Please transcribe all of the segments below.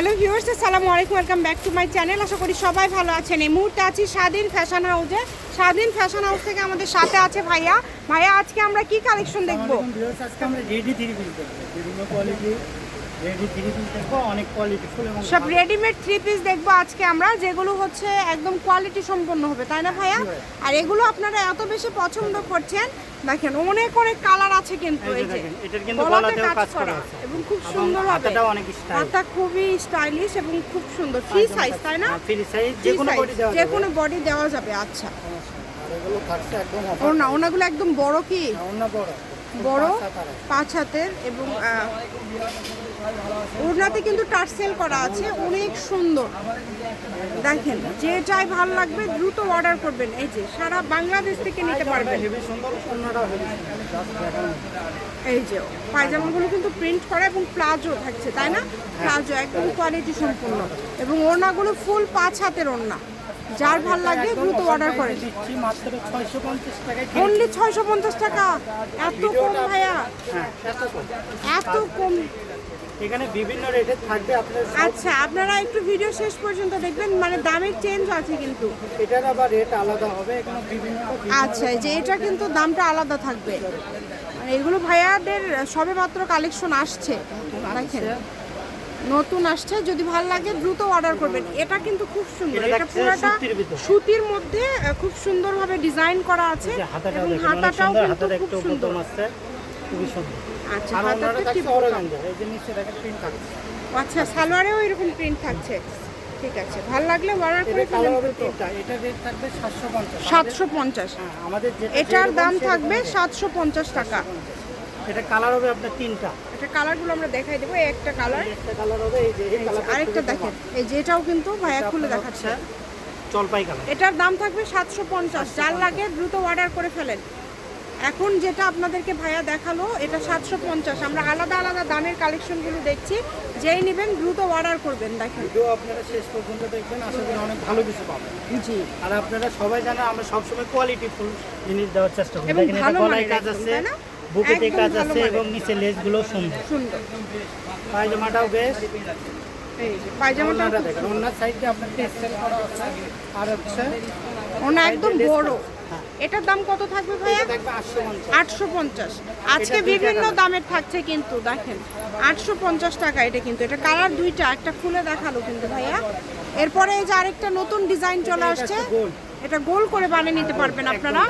Hello viewers আসসালামু আলাইকুম welcome back to my channel আশা করি সবাই ভালো আছেন। এই মুহূর্তে আছি স্বাধীন ফ্যাশন হাউসে স্বাধীন ফ্যাশন হাউস থেকে আমাদের সাথে আছে ভাইয়া। ভাইয়া, আজকে আমরা কি কালেকশন দেখব? আজকে আমরা রেডি থ্রি পিস বিভিন্ন কোয়ালিটি রেডি থ্রি পিস দেখব অনেক কোয়ালিটি ফুল এবং সব রেডিমেড থ্রি পিস দেখব আজকে আমরা যেগুলো হচ্ছে একদম কোয়ালিটি সম্পন্ন হবে তাই না ভাইয়া? আর এগুলো আপনারা এত বেশি পছন্দ করছেন দেখেন অনেক অনেক কালার আছে কিন্তু এই যে কাজ করা এবং খুব সুন্দর হবে। হাতা খুবই স্টাইলিশ এবং খুব সুন্দর। ফ্রি সাইজ তাই না? যে কোনো বডি দেওয়া যে কোনো বডি দেওয়া যাবে আচ্ছা। আর এগুলো থাকছে একদম ওনা ওনাগুলো একদম বড় কি? বড়। বড় পাঁচ হাতের। এবং ওড়নাতে কিন্তু টার্সেল করা আছে অনেক সুন্দর। দেখেন যেটাই ভালো লাগবে দ্রুত অর্ডার করবেন। এই যে সারা বাংলাদেশ থেকে নিতে পারবেন। এই যে পায়জামাগুলো কিন্তু প্রিন্ট করা এবং প্লাজো থাকছে তাই না? প্লাজো একদম কোয়ালিটি সম্পূর্ণ। এবং ওড়নাগুলো ফুল পাঁচ হাতের ওড়না। যার ভালো একদম দ্রুত অর্ডার পঞ্চাশ অনলি ছয়শো পঞ্চাশ টাকা? এত কম ভাইয়া। এত কম। এখানে বিভিন্ন রেটে থাকবে আপনার আচ্ছা আপনারা একটু ভিডিও শেষ পর্যন্ত দেখবেন মানে দামের চেঞ্জ আছে কিন্তু। এটার আবার রেট আলাদা হবে এখানে বিভিন্ন আচ্ছা যে এটা কিন্তু দামটা আলাদা থাকবে। মানে এগুলো ভাইয়াদের সবে মাত্র কালেকশন আসছে দেখেন। নতুন আসছে যদি ভালো লাগে দ্রুত অর্ডার করবেন। এটা কিন্তু খুব সুন্দর। এটা পুরোটা সুতির মধ্যে খুব সুন্দরভাবে ডিজাইন করা আছে এবং হাতাটাও কিন্তু খুব সুন্দর। আছে খুবই সুন্দর। আচ্ছা আচ্ছা সালোয়ারেও এরকম প্রিন্ট থাকছে। ঠিক আছে ভালো লাগলে অর্ডার করে ফেলেন। এটা রেট থাকবে সাতশো পঞ্চাশ। হ্যাঁ এটার দাম থাকবে। সাতশো পঞ্চাশ টাকা। এটা কালার হবে আপনার তিনটা। এটা কালারগুলো আমরা দেখাই দেবো একটা কালার একটা কালার হবে এই যে এই কালারটা আরেকটা দেখেন এই যে এটাও কিন্তু ভাইয়া খুলে দেখাচ্ছে। জলপাই কালার এটার দাম থাকবে সাতশো পঞ্চাশ যার লাগে দ্রুত অর্ডার করে ফেলেন। এখন যেটা আপনাদেরকে ভাইয়া দেখাল এটা সাতশো পঞ্চাশ। আমরা আলাদা আলাদা দামের কালেকশনগুলো দেখছি যেই নেবেন দ্রুত অর্ডার করবেন দেখেন। ভিডিও আপনারা শেষ পর্যন্ত দেখবেন আশা করি অনেক ভালো কিছু পাবেন। জি। আর আপনারা সবাই জানেন আমরা সবসময় কোয়ালিটি ফুল জিনিস দেওয়ার চেষ্টা করি। দেখেন এটা ভালো কাজ আছে? বুকেতে কাজ আছে এবং নিচে লেসগুলো সুন্দর। সুন্দর। পায়জামাটাও বেশ। এই যে পায়জামাটা দেখেন ওনার সাইডে আপনার টেক্সটাইল করা আছে আর হচ্ছে ওনা একদম বড়। হ্যাঁ। এটার দাম কত থাকবে ভাইয়া? আটশো পঞ্চাশ। আজকে বিভিন্ন দামের থাকছে কিন্তু দেখেন। আটশো পঞ্চাশ টাকা এটা কিন্তু। এটা কালার দুইটা একটা খুলে দেখাল কিন্তু ভাইয়া। এরপরে এই যে আরেকটা নতুন ডিজাইন চলে আসছে। এটা গোল করে বানিয়ে নিতে পারবেন আপনারা।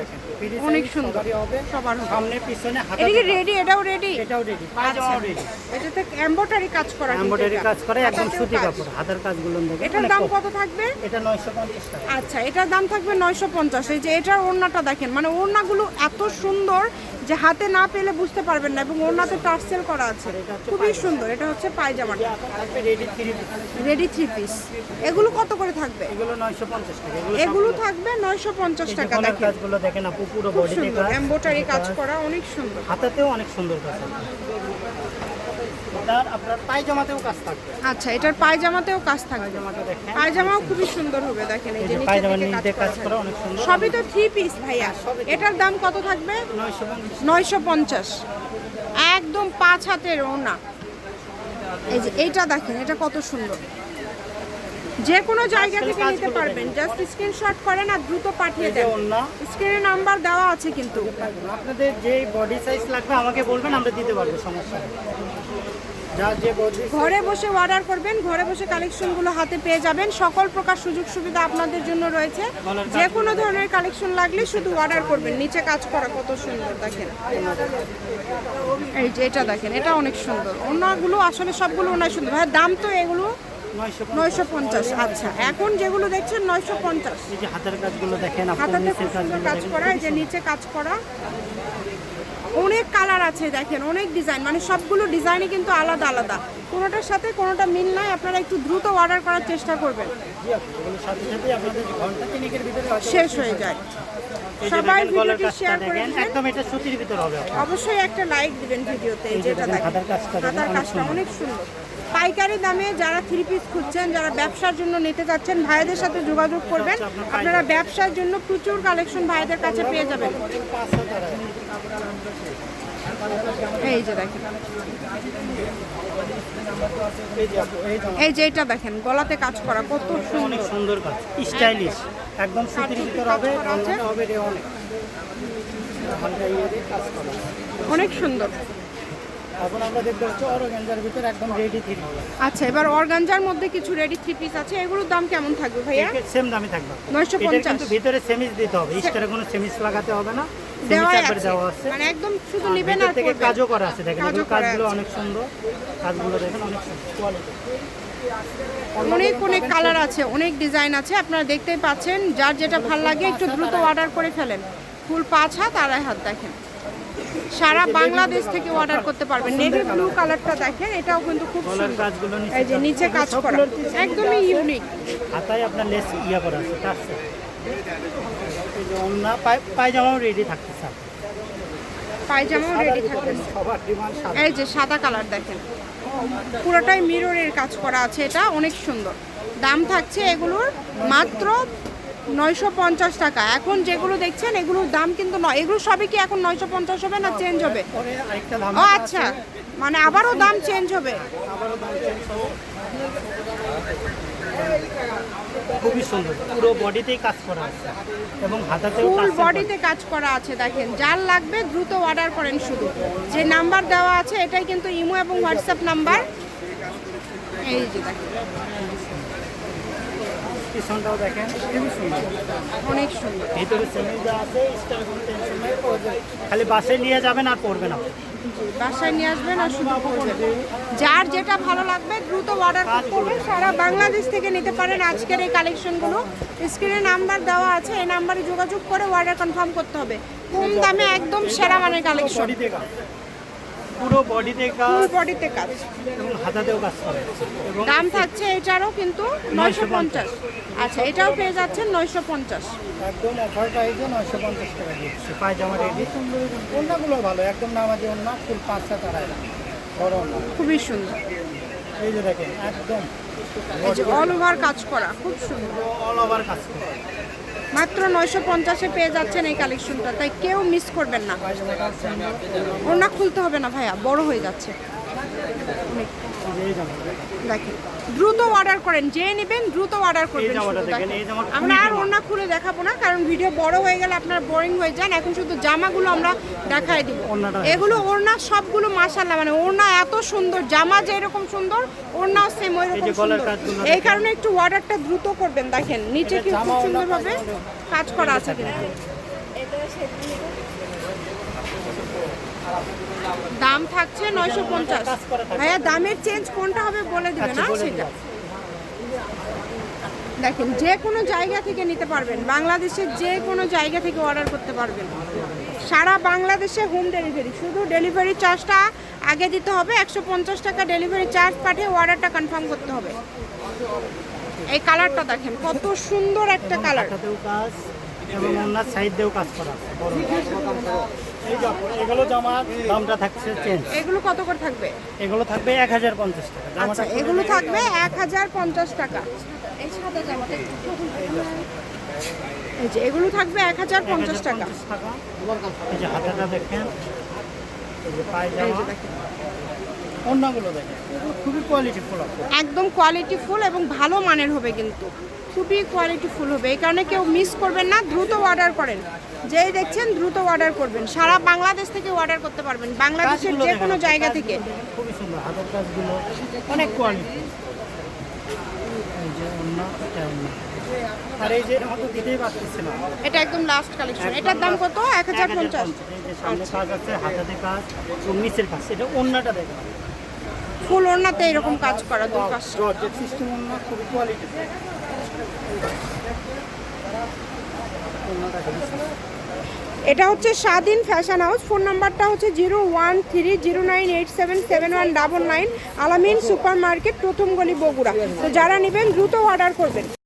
অনেক সুন্দর। সবার সামনে পিছনে হাতে এটা রেডি এটাও রেডি এটাও রেডি পায়জামাও রেডি এটাতে এমব্রয়ডারি কাজ করা এমব্রয়ডারি কাজ করা একদম সুতি কাপড় হাতের কাজগুলো এটার দাম কত থাকবে? এটা নয়শো পঞ্চাশ টাকা। আচ্ছা এটার দাম থাকবে নয়শো পঞ্চাশ। এই যে এটার ওড়নাটা দেখেন মানে ওড়নাগুলো এত সুন্দর যে হাতে না পেলে বুঝতে পারবেন না এবং ওড়নাতে টার্সেল করা আছে। খুবই সুন্দর এটা হচ্ছে পায়জামাটা। রেডি থ্রি পিস এগুলো কত করে থাকবে? এগুলো নয়শো পঞ্চাশ টাকা এগুলো থাকবে নয়শো পঞ্চাশ এই যে টাকা দেখেন। কাজগুলো দেখেন আপু পুরো বডিতে সুন্দর কাজ এম্বোটারি কাজ। করা অনেক সুন্দর। হাতাতেও অনেক সুন্দর কাজ। এটার আপনার পায়জামাতেও কাজ থাকবে। আচ্ছা এটার পায়জামাতেও কাজ থাকবে। পায়জামাটা দেখেন। পায়জামাও খুবই সুন্দর হবে দেখেন এই যে নিচে কাজ করা করা অনেক সুন্দর সবই তো থ্রি পিস ভাইয়া। সবই এটার দাম কত থাকবে? নয়শো পঞ্চাশ। নয়শো পঞ্চাশ। একদম পাঁচ হাতের ওনা এই যে এইটা দেখেন এটা কত সুন্দর। যে কোনো জায়গা থেকে নিতে পারবেন। জাস্ট স্ক্রিনশট করেন আর দ্রুত পাঠিয়ে দেন। স্ক্রিনে নাম্বার দেওয়া আছে কিন্তু। আপনাদের যে বডি সাইজ লাগবে আমাকে বলবেন আমরা দিতে পারব সমস্যা ঘরে বসে অর্ডার করবেন ঘরে বসে কালেকশনগুলো হাতে পেয়ে যাবেন। সকল প্রকার সুযোগ সুবিধা আপনাদের জন্য রয়েছে। যে কোনো ধরনের কালেকশন লাগলে শুধু অর্ডার করবেন। নিচে কাজ করা কত সুন্দর দেখেন। এই যে এটা দেখেন এটা অনেক সুন্দর। অন্যগুলো আসলে সবগুলো অনেক সুন্দর। হ্যাঁ দাম তো এগুলো নয়শো পঞ্চাশ। আচ্ছা। এখন যেগুলো দেখছেন নয়শো পঞ্চাশ। হাতের কাজগুলো দেখেন সুন্দর কাজ করা এই যে নিচে কাজ করা। অনেক কালার আছে দেখেন অনেক ডিজাইন মানে সবগুলো ডিজাইনই কিন্তু আলাদা আলাদা। কোনোটার সাথে কোনোটা মিল নাই আপনারা একটু দ্রুত অর্ডার করার চেষ্টা করবেন। শেষ হয়ে যায়। সবাই ভিডিওটি শেয়ার করে একদম এটা সুতির ভিতর হবে। অবশ্যই একটা লাইক দিবেন ভিডিওতে যেটা দেখেন দেখেন। হাতার কাজটা অনেক সুন্দর। পাইকারি দামে যারা থ্রি পিস খুঁজছেন যারা ব্যবসার জন্য নিতে চাচ্ছেন ভাইদের সাথে যোগাযোগ করবেন। আপনারা ব্যবসার জন্য প্রচুর কালেকশন ভাইদের কাছে পেয়ে যাবেন। এই যে দেখেন। এই যে এটা দেখেন গলাতে কাজ করা কত সুন্দর। সুন্দর কাজ স্টাইলিশ একদম সুতির ভিতর হবে হবে রে অনেক। অনেক সুন্দর। এখন আমরা দেখতে পাচ্ছি অরগেঞ্জার ভিতর একদম রেডি থ্রি আচ্ছা এবার অর্গানজার মধ্যে কিছু রেডি থ্রি পিস আছে। এগুলোর দাম কেমন থাকবে ভাইয়া? সেম দামে থাকবে। নয়শো এটার পঞ্চাশ। কিন্তু ভিতরে সেমিস দিতে হবে। কোনো সেমিস লাগাতে হবে না। মানে একদম শুধু আর আর থেকে কাজও করা আছে। দেখেন কাজও এগুলো করা কাজগুলো অনেক সুন্দর। কাজগুলো দেখেন অনেক কোয়ালিটি অনেক অনেক কালার আছে অনেক ডিজাইন আছে। আপনারা দেখতেই পাচ্ছেন যার যেটা ভালো লাগে একটু দ্রুত অর্ডার করে ফেলেন। ফুল পাঁচ হাত আড়াই হাত দেখেন। সারা বাংলাদেশ থেকে অর্ডার করতে পারবেন। নেভি ব্লু কালারটা দেখেন এটাও কিন্তু খুব সুন্দর। কাজগুলো এই যে নিচে কাজ করা। একদমই ইউনিক হাতায় আপনার লেস ইয়া করা আছে এই যে পায়জামাও রেডি থাকতে স্যার পায়জামাও রেডি সাদা। এই যে সাদা কালার দেখেন। পুরোটাই মিররের কাজ করা আছে এটা অনেক সুন্দর। দাম থাকছে এগুলোর মাত্র নয়শো পঞ্চাশ টাকা। এখন যেগুলো দেখছেন এগুলোর দাম কিন্তু নয় এগুলো সবই কি এখন নয়শো পঞ্চাশ হবে না চেঞ্জ হবে? ও আচ্ছা। মানে আবারও দাম চেঞ্জ হবে। খুবই সুন্দর। পুরো বডিতেই কাজ করা আছে। এবং হাতাতেও ফুল বডিতে কাজ করা আছে দেখেন। যার লাগবে দ্রুত অর্ডার করেন শুধু। যে নাম্বার দেওয়া আছে এটাই কিন্তু ইমো এবং হোয়াটসঅ্যাপ নাম্বার এই যে দেখেন। পিছনটাও দেখেন খুবই সুন্দর। অনেক সুন্দর। ভিতরে সেমিজ আছে স্টার কোনো টেনশন নাই খালি বাসে নিয়ে যাবেন আর পড়বেন না। বাসায় নিয়ে আসবেন আর শুধু করবেন যার যেটা ভালো লাগবে দ্রুত অর্ডার হবে সারা বাংলাদেশ থেকে নিতে পারেন আজকের এই কালেকশনগুলো স্ক্রিনে নাম্বার দেওয়া আছে এই নাম্বারে যোগাযোগ করে অর্ডার কনফার্ম করতে হবে। কম দামে একদম সেরা মানের কালেকশন পুরো বডিতে কাজ ফুল বডিতে কাজ। এবং হাতাতেও কাজ করা। এবং দাম থাকছে এটারও কিন্তু নয়শো পঞ্চাশ। আচ্ছা এটাও পেয়ে যাচ্ছেন নয়শো পঞ্চাশ। একদম অফার প্রাইসে নয়শো পঞ্চাশ টাকা দিচ্ছে। পায়জামা রেডি সুন্দর অন্যগুলো ভালো একদম নামাজি অন্য ফুল পাঁচ সাত আড়াই বড় খুবই সুন্দর। এই যে দেখেন একদম এই অল ওভার কাজ করা খুব সুন্দর। অল ওভার কাজ করা। মাত্র নয়শো পঞ্চাশে পেয়ে যাচ্ছেন এই কালেকশনটা তাই কেউ মিস করবেন না। ওনা খুলতে হবে না ভাইয়া, বড় হয়ে যাচ্ছে। দেখেন দ্রুত অর্ডার করেন যে নেবেন দ্রুত অর্ডার করবেন জামাটা দেখেন, দেখেন। এই জামাটা আমরা আর। ওনা খুলে দেখাবো না কারণ ভিডিও বড় হয়ে গেলে আপনারা বোরিং হয়ে যান। এখন শুধু জামাগুলো আমরা দেখাই দিব। এগুলো ওড়না সবগুলো মাশাল্লাহ মানে ওড়না এত সুন্দর জামা যে এরকম সুন্দর ওড়নাও সেম ওই এই রকম সুন্দর। এই কারণে একটু অর্ডারটা দ্রুত করবেন দেখেন নিচে কি খুব সুন্দরভাবে কাজ কাজ করা আছে কিন্তু দাম থাকছে নয়শো পঞ্চাশ। ভাইয়া দামের চেঞ্জ কোনটা হবে বলে দিবে আচ্ছা না সেটা? দেখেন যে কোনো জায়গা থেকে নিতে পারবেন। বাংলাদেশের যে কোনো জায়গা থেকে অর্ডার করতে পারবেন। সারা বাংলাদেশে হোম ডেলিভারি শুধু ডেলিভারি চার্জটা আগে দিতে হবে। একশো পঞ্চাশ টাকা ডেলিভারি চার্জ পাঠিয়ে অর্ডারটা কনফার্ম করতে হবে। এই কালারটা দেখেন কত সুন্দর একটা কালার এবং অন্য সাইড দিয়েও কাজ করা। এগুলো জামার দামটা থাকছে চেঞ্জ এগুলো কত করে থাকবে? এগুলো থাকবে এক হাজার পঞ্চাশ টাকা। আচ্ছা জামাটা এগুলো থাকবে এক হাজার পঞ্চাশ টাকা। এই সাদা জামাটা এই যে এগুলো থাকবে এক হাজার পঞ্চাশ টাকা। এই যে হাতাটা দেখেন এই যে এই পায়জামা যে দেখেন। অন্যগুলো দেখেন খুবই কোয়ালিটি ফুল একদম কোয়ালিটি ফুল এবং ভালো মানের হবে কিন্তু। খুবই কোয়ালিটি ফুল হবে। এই কারণে কেউ মিস করবেন না দ্রুত অর্ডার করেন। যেই দেখছেন দ্রুত অর্ডার করবেন। সারা বাংলাদেশ থেকে অর্ডার করতে পারবেন। বাংলাদেশের যে কোনো জায়গা থেকে। খুবই সুন্দর। হাতের কাজগুলো অনেক কোয়ালিটি এই যে অন্য এটা অন্য আর এই যে এটা তো দিতেই পারতেছি না। এটা একদম লাস্ট কালেকশন এটার দাম কত? এক হাজার পঞ্চাশ। সামনে কাজ আছে হাতাতে কাজ এবং নিচের কাজ। এটা অন্যটা দেখেন। ফুল ওড়নাতে এরকম কাজ করা দুই পাশে। জর্জেট সিস্টেম অন্য খুবই কোয়ালিটি অন্যটা দেখেন। এটা হচ্ছে স্বাধীন ফ্যাশন হাউস। ফোন নাম্বারটা হচ্ছে zero one three zero nine eight seven seven one double nine. Alamin super market প্রথম গলি বগুড়া। তো যারা নেবেন, দ্রুত অর্ডার করবেন।